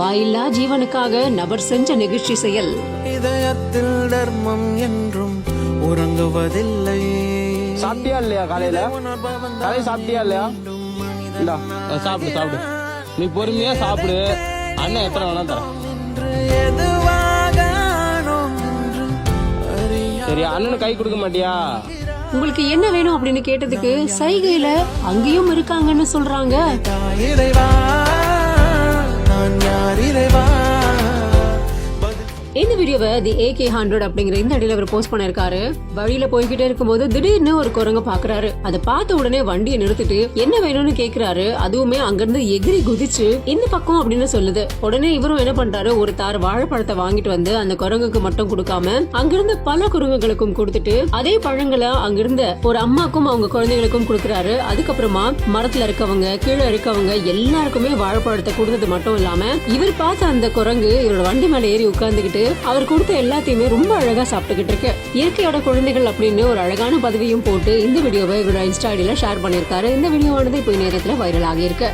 வாயில்லா ஜீவனுக்காக நபர் செஞ்ச நிகழ்ச்சி செயல். இதயத்தில் தர்மம் என்றும் உறங்குவதில்லை. சாப்பிட்டியா இல்லையா காலையில? காலையில சாப்பிட்டியா இல்லையா? சாப்பிடு சாப்பிடு. நீ பொறுமையா சாப்பிடு. அண்ணன் எத்தனை வேணா தரேன். சரி அண்ணனுக்கு கை கொடுக்க மாட்டியா? உங்களுக்கு என்ன வேணும் அப்படின்னு கேட்டதுக்கு சைகையில அங்கேயும் இருக்காங்கன்னு சொல்றாங்க. இந்த வீடியோவை தி ஏகே ஹண்ட்ரட் அப்படிங்கிற இந்த அடியில் அவர் போஸ்ட் பண்ணிருக்காரு வழியில போய்கிட்டே இருக்கும்போது திடீர்னு ஒரு குரங்க பாக்குறாரு அதை பார்த்த உடனே வண்டியை நிறுத்திட்டு என்ன வேணும்னு கேக்குறாரு. அதுவுமே அங்கிருந்து எகிரி குதிச்சு இந்த பக்கம் அப்படின்னு சொல்லுது. உடனே இவரும் என்ன பண்றாரு? ஒரு தார் வாழைப்பழத்தை வாங்கிட்டு வந்து அந்த குரங்குக்கு மட்டும் கொடுக்காம அங்கிருந்து பல குரங்குகளுக்கும் கொடுத்துட்டு அதே பழங்களை அங்கிருந்த ஒரு அம்மாக்கும் அவங்க குழந்தைகளுக்கும் கொடுக்குறாரு. அதுக்கப்புறமா மரத்துல இருக்கவங்க கீழே இருக்கவங்க எல்லாருக்குமே வாழைப்பழத்தை கொடுத்தது மட்டும் இல்லாம இவர் பார்த்த அந்த குரங்கு இவரோட வண்டி மேல ஏறி உட்கார்ந்துகிட்டு அவர் கொடுத்த எல்லாத்தையுமே ரொம்ப அழகா சாப்பிட்டுக்கிட்டு இருக்கு. இயற்கையோட குழந்தைகள் அப்படின்னு ஒரு அழகான பதவியும் போட்டு இந்த வீடியோவை இவரோட இன்ஸ்டா ஐடியில ஷேர் பண்ணிருக்காரு இந்த வீடியோவானது இப்போ நேரத்துல வைரல் ஆகியிருக்கு.